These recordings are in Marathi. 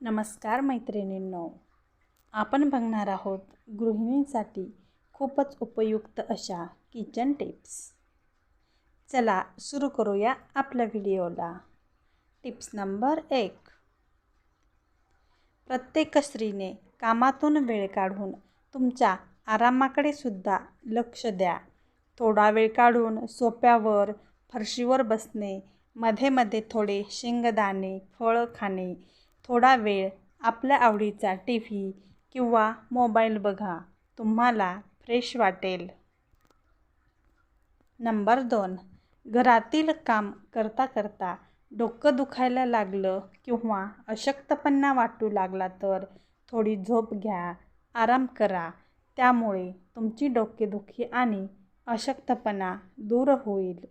नमस्कार मैत्रिणींनो. आपण बघणार आहोत गृहिणींसाठी खूपच उपयुक्त अशा किचन टिप्स चला सुरू करूया आपल्या व्हिडिओला. टिप्स नंबर एक. प्रत्येक स्त्रीने कामातून वेळ काढून तुमच्या आरामाकडे सुद्धा लक्ष द्या. थोडा वेळ काढून सोप्यावर फरशीवर बसणे मध्ये मध्ये थोडे शेंगदाणे फळं खाणे थोडा वेळ आपल्या आवडीचा टी व्ही किंवा मोबाईल बघा. तुम्हाला फ्रेश वाटेल. नंबर दोन. घरातील काम करता करता डोकं दुखायला लागलं किंवा अशक्तपणा वाटू लागला तर थोडी झोप घ्या आराम करा. त्यामुळे तुमची डोकेदुखी आणि अशक्तपणा दूर होईल.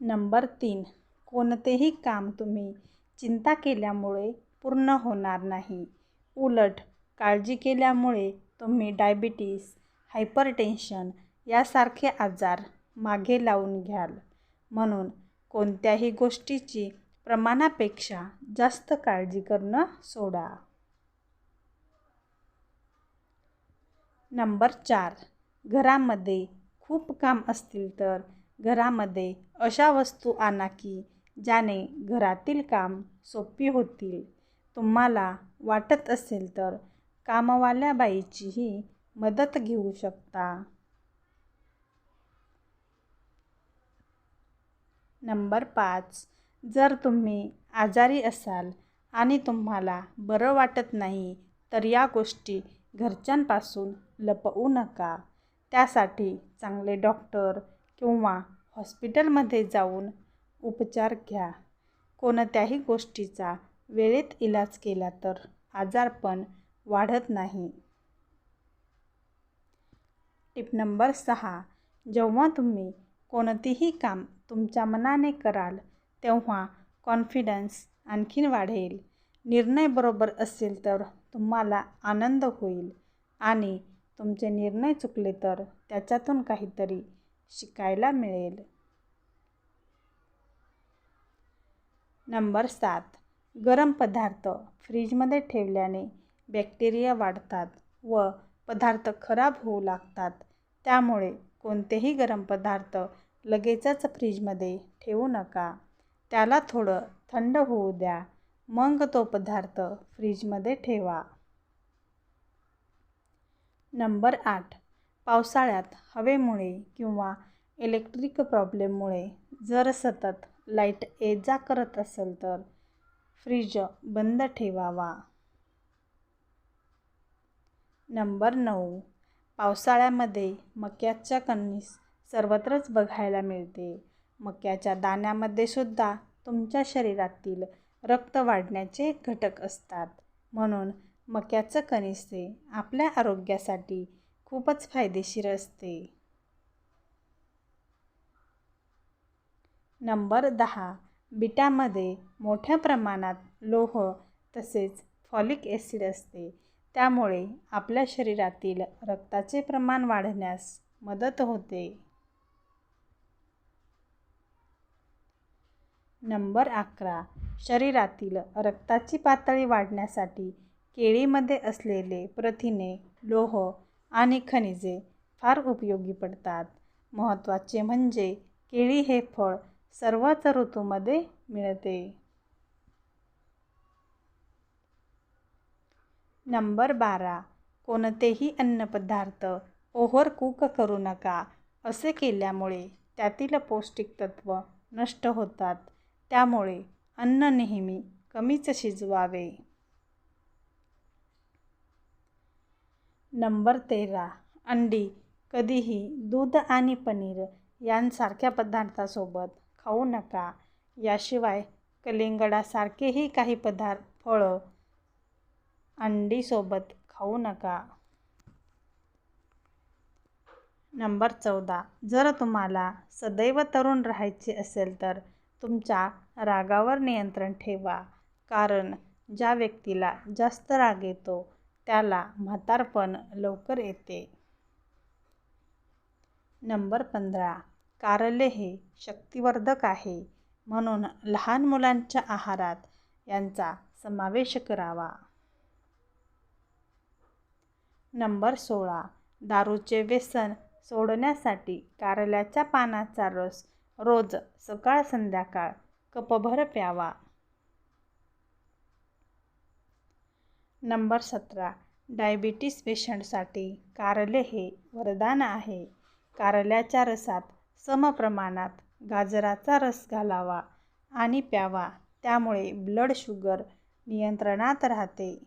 नंबर तीन. कोणतेही काम तुम्ही चिंता केल्यामुळे पूर्ण होणार नाही. उलट काळजी केल्यामुळे तुम्ही डायबिटीस हायपरटेन्शन यासारखे आजार मागे लावून घ्याल. म्हणून कोणत्याही गोष्टीची प्रमाणापेक्षा जास्त काळजी करणं सोडा. नंबर चार. घरामध्ये खूप काम असतील तर घरामध्ये अशा वस्तू आणा की ज्याने घरातील काम सोपी होतील तुम्हाला वाटत असेल तर कामवाल्या बाईचीही मदत घेऊ शकता. नंबर पाच. जर तुम्ही आजारी असाल आणि तुम्हाला बरं वाटत नाही तर या गोष्टी घरच्यांपासून लपवू नका. त्यासाठी चांगले डॉक्टर किंवा हॉस्पिटलमध्ये जाऊन उपचार घ्या. कोणत्याही गोष्टीचा वेळेत इलाज केला तर आजारपण वाढत नाही. टिप नंबर सहा. जेव्हा तुम्ही कोणतेही काम तुमच्या मनाने कराल तेव्हा कॉन्फिडन्स आणखीन वाढेल. निर्णय बरोबर असेल तर तुम्हाला आनंद होईल आणि तुमचे निर्णय चुकले तर त्याच्यातून काहीतरी शिकायला मिळेल. नंबर सात. गरम पदार्थ फ्रीजमध्ये ठेवल्याने बॅक्टेरिया वाढतात व पदार्थ खराब होऊ लागतात. त्यामुळे कोणतेही गरम पदार्थ लगेचच फ्रीजमध्ये ठेवू नका. त्याला थोडं थंड होऊ द्या. मग तो पदार्थ फ्रीजमध्ये ठेवा. नंबर आठ. पावसाळ्यात हवेमुळे किंवा इलेक्ट्रिक प्रॉब्लेममुळे जर सतत लाइट ये जा करत असेल तर फ्रीज बंद ठेवावा. नंबर नऊ. पावसाळ्यामध्ये मक्याच्या कणीस सर्वत्रच बघायला मिळते. मक्याच्या दाण्यामध्ये सुद्धा तुमच्या शरीरातील रक्त वाढण्याचे घटक असतात. म्हणून मक्याचं कणीस हे आपल्या आरोग्यासाठी खूपच फायदेशीर असते. नंबर दहा. बिटामध्ये मोठ्या प्रमाणात लोह तसेच फॉलिक ॲसिड असते. त्यामुळे आपल्या शरीरातील रक्ताचे प्रमाण वाढण्यास मदत होते. नंबर अकरा. शरीरातील रक्ताची पातळी वाढण्यासाठी केळीमध्ये असलेले प्रथिने लोह आणि खनिजे फार उपयोगी पडतात. महत्त्वाचे म्हणजे केळी हे फळ सर्वच ऋतूमध्ये मिळते. नंबर बारा. कोणतेही अन्नपदार्थ ओव्हर कुक करू नका. असे केल्यामुळे त्यातील पौष्टिक तत्व नष्ट होतात. त्यामुळे अन्न नेहमी कमीच शिजवावे. नंबर तेरा. अंडी कधीही दूध आणि पनीर यांसारख्या पदार्थासोबत खाऊ नका. याशिवाय कलिंगडासारखेही काही पदार्थ फळं अंडीसोबत खाऊ नका. नंबर चौदा. जर तुम्हाला सदैव तरुण राहायचे असेल तर तुमच्या रागावर नियंत्रण ठेवा. कारण ज्या व्यक्तीला जास्त राग येतो त्याला म्हातारपण लवकर येते. नंबर पंधरा. कारले हे शक्तिवर्धक आहे. म्हणून लहान मुलांच्या आहारात यांचा समावेश करावा. नंबर सोळा. दारूचे व्यसन सोडण्यासाठी कारल्याच्या पानाचा रस रोज सकाळ संध्याकाळ कपभर प्यावा. नंबर सतरा. डायबिटीस पेशंटसाठी कारले हे वरदान आहे. कारल्याच्या रसात समप्रमाणात गाजराचा रस घालावा आणि प्यावा. त्यामुळे ब्लड शुगर नियंत्रणात राहते.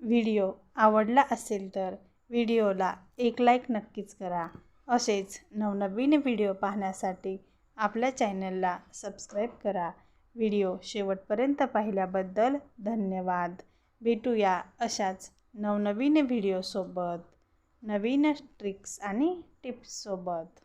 व्हिडिओ आवडला असेल तर व्हिडिओला एक लाईक नक्कीच करा. असेच नवनवीन व्हिडिओ पाहण्यासाठी आपल्या चॅनलला सबस्क्राईब करा. व्हिडिओ शेवटपर्यंत पाहिल्याबद्दल धन्यवाद. भेटूया अशाच नवनवीन व्हिडिओसोबत नवीन ट्रिक्स आणि टिप्ससोबत